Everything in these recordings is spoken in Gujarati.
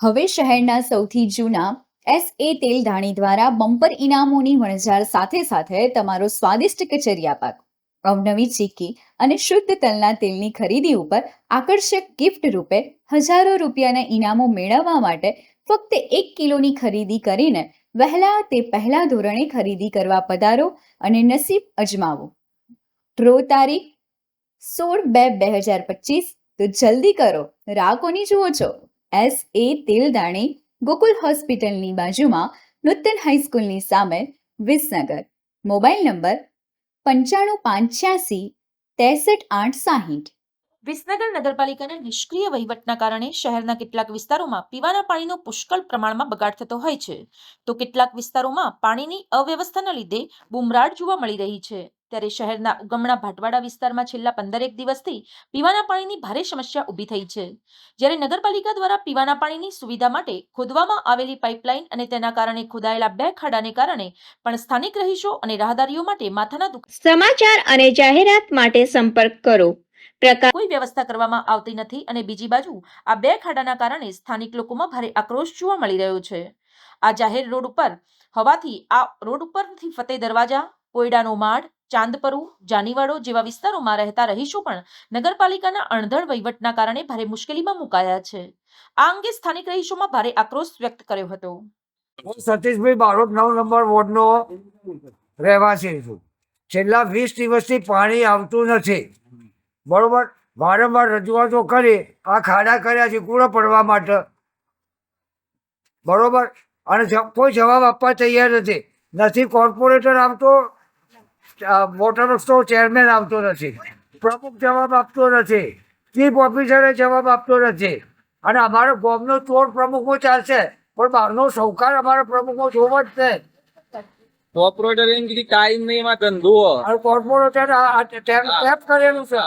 હવે શહેરના સૌથી જૂના એસ એ તેલ ધાણી દ્વારા બમ્પર ઇનામોની વણઝાર સાથે સાથે તમારો સ્વાદિષ્ટ કચરિયા પાક અવનવી ચીકી અને શુદ્ધ તલના તેલની ખરીદી ઉપર આકર્ષક ગિફ્ટ રૂપે હજારો રૂપિયાના ઇનામો મેળવવા માટે ફક્ત એક કિલોની ખરીદી કરીને વહેલા તે પહેલા ધોરણે ખરીદી કરવા પધારો અને નસીબ અજમાવો. ડ્રો તારીખ સોળ બે બે હજાર પચીસ. તો જલ્દી કરો. રાહ કોની જુઓ છો. એસ એ તેલદાણી ગોકુલ હોસ્પિટલની બાજુમાં નૂતન હાઈસ્કૂલની સામે વિસનગર. મોબાઈલ નંબર પંચાણું પાંચ છ્યાસી ત્રેસઠ આઠ સાહીઠ. વિસનગર નગરપાલિકાના નિષ્ક્રિય વહીવટના કારણે શહેરના કેટલાક વિસ્તારોમાં પીવાના પાણીનો પુષ્કળ પ્રમાણમાં બગાડ થતો હોય છે. તો કેટલાક વિસ્તારોમાં પાણીની અવ્યવસ્થાના લીધે બુમરાડ જોવા મળી રહી છે. ત્યારે શહેરના ઉગમણા ભાટવાડા વિસ્તારમાં છેલ્લા પંદરેક દિવસથી પીવાના પાણીની ભારે સમસ્યા ઊભી થઈ છે. જ્યારે નગરપાલિકા દ્વારા પીવાના પાણીની સુવિધા માટે ખોદવામાં આવેલી પાઇપલાઇન અને તેના કારણે ખોદાયેલા બે ખાડાને કારણે પણ સ્થાનિક રહીશો અને રાહદારીઓ માટે માથાના દુખ સમાચાર અને જાહેરાત માટે સંપર્ક કરો. પ્રકાશ કોઈ વ્યવસ્થા કરવામાં આવતી નથી અને બીજી બાજુ આ બે ખાડાના કારણે સ્થાનિક લોકોમાં ભારે આક્રોશ જોવા મળી રહ્યો છે. આ જાહેર રોડ ઉપર હોવાથી આ રોડ ઉપરથી ફતેહ દરવાજા કોયડાનો માળ ચાંદપરુ જાનીવાડો જેવા વિસ્તારોમાં રહેતા રહીશો પણ નગરપાલિકાના અણધળ વહીવટના કારણે ભારે મુશ્કેલીમાં મુકાયા છે. આ અંગે સ્થાનિક રહીશોમાં ભારે આક્રોશ વ્યક્ત કર્યો હતો. હું સતીશભાઈ બારોટ નવ નંબર વોર્ડનો રહેવાસી છું. છેલ્લા વીસ દિવસથી પાણી આવતું નથી. બરોબર? વારંવાર રજૂઆતો કરી, આ ખાડા કર્યા છે કૂડો પડવા માટે. બરોબર? અને કોઈ જવાબ આપવા તૈયાર નથી. નથી કોર્પોરેટર આવતો વોટર સ્ટોર ચેરમેન આવતો નથી. પ્રમુખ જવાબ આપતો નથી. ચીફ ઓફિસરે જવાબ આપતો નથી. અને અમારો ગોમનો ચોર પ્રમુખો ચાલશે. પણ બહારનો સૌકાર અમારા પ્રમુખો જોવો જ છે. કોર્પોરેટર એમ કીધી ટાઈમ નહીં એમાં ધંધો કોર્પોરેટર ટેપ કરેલું છે.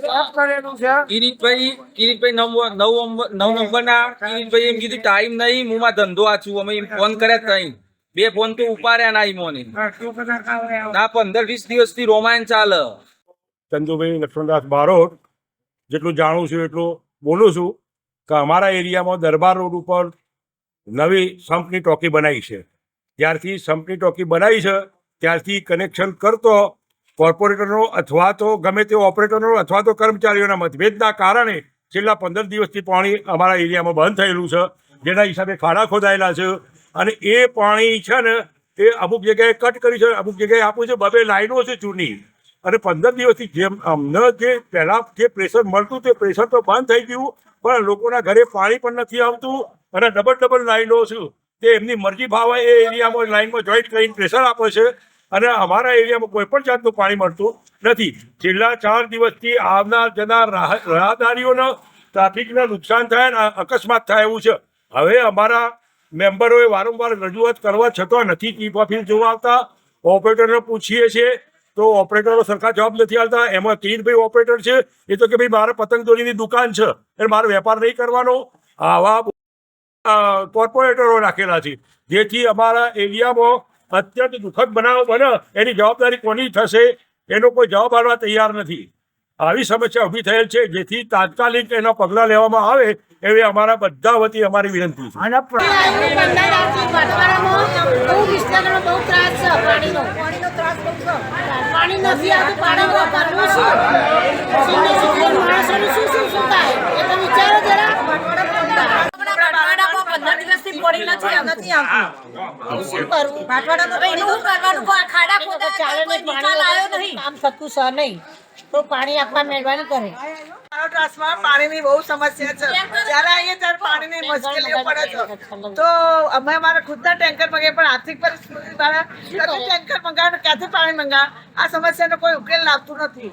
ટેપ કરેલું છે. કિરીટભાઈ કિરીટભાઈ નવ નવ નંબર- ના કિરીટભાઈ એમ કીધું ટાઈમ નહીં હું માં ધંધો આ છું. અમે ફોન કર્યા તઈ બે ફોન તો ઉપાડ્યા ના ઈમોને ના પંદર વીસ દિવસથી રોમાયણ ચાલે. ચંદુભાઈ લક્ષ્મણદાસ બારોટ જેટલું જાણું છું એટલું બોલું છું કે અમારા એરિયામાં દરબાર રોડ ઉપર નવી સંપની ટોકી બનાવી છે. જ્યારથી સંપની ટોકી બનાવી છે, ત્યારથી કનેક્શન કરતો કોર્પોરેટરનો અથવા તો ગમે તે ઓપરેટરનો અથવા તો કર્મચારીઓના મતભેદના કારણે છેલ્લા પંદર દિવસથી પાણી અમારા એરિયામાં બંધ થયેલું છે, જેના હિસાબે ખાડા ખોદાયેલા છે અને એ પાણી છે ને એ અમુક જગ્યાએ કટ કરી છે, અમુક જગ્યાએ આપ્યું છે, બબે લાઈનો છે ચૂની. અને પંદર દિવસથી જેમ અમને જે પહેલાં જે પ્રેશર મળતું તે પ્રેશર તો બંધ થઈ ગયું, પણ લોકોના ઘરે પાણી પણ નથી આવતું અને ડબલ ડબલ લાઈનો છે. તે એમની મરજી ભાવે એ એરિયામાં લાઇનમાં જોઈન્ટ કરીને પ્રેશર આપે છે અને અમારા એરિયામાં કોઈ પણ જાતનું પાણી મળતું નથી. છેલ્લા ચાર દિવસથી આવનાર જનાર રાહ- ટ્રાફિકના નુકસાન થાય અને અકસ્માત થાય એવું છે. હવે અમારા મેમ્બરોએ વારંવાર રજૂઆત કરવા છતાં નથી ચીફ ઓફિસ જોવા આવતા. ઓપરેટરને પૂછીએ છીએ, તો ઓપરેટરો સરખા જવાબ નથી આવતા એમાં કિરીટભાઈ ઓપરેટર છે. એ તો કે ભાઈ મારે પતંગ દોરીની દુકાન છે. એટલે મારે વેપાર નહીં કરવાનો. આવા કોર્પોરેટરો રાખેલા છે. જેથી અમારા એરિયામાં અત્યંત દુઃખદ બનાવ બને. એની જવાબદારી કોની થશે? એનો કોઈ જવાબ આપવા તૈયાર નથી. આવી સમસ્યા ઊભી થયેલ છે. જેથી તાત્કાલિક એના પગલાં લેવામાં આવે એવી અમારા બધા વતી અમારી વિનંતી છે. પાણી નથી આવતું પાણી વાપરવું શું? માણસોનું શું શું શું થાય એ તો વિચારો જરા શું કરવું? ખાડા ખોદા ચાલે નહીં પાણી કામ થતું છે નહીં. તો પાણી આપવા મહેરબાની કરે. પાણીની બહુ સમસ્યા છે. જ્યારે આવીએ ત્યારે પાણીની મુશ્કેલીઓ પડે છે. તો અમે અમારા ખુદના ટેન્કર મંગાવીએ પણ આર્થિક પરિસ્થિતિ દ્વારા ક્યાંથી ટેન્કર મંગાવે ક્યાંથી પાણી મંગાવે? આ સમસ્યાનો કોઈ ઉકેલ લાવતું નથી.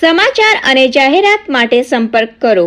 સમાચાર અને જાહેરાત માટે સંપર્ક કરો.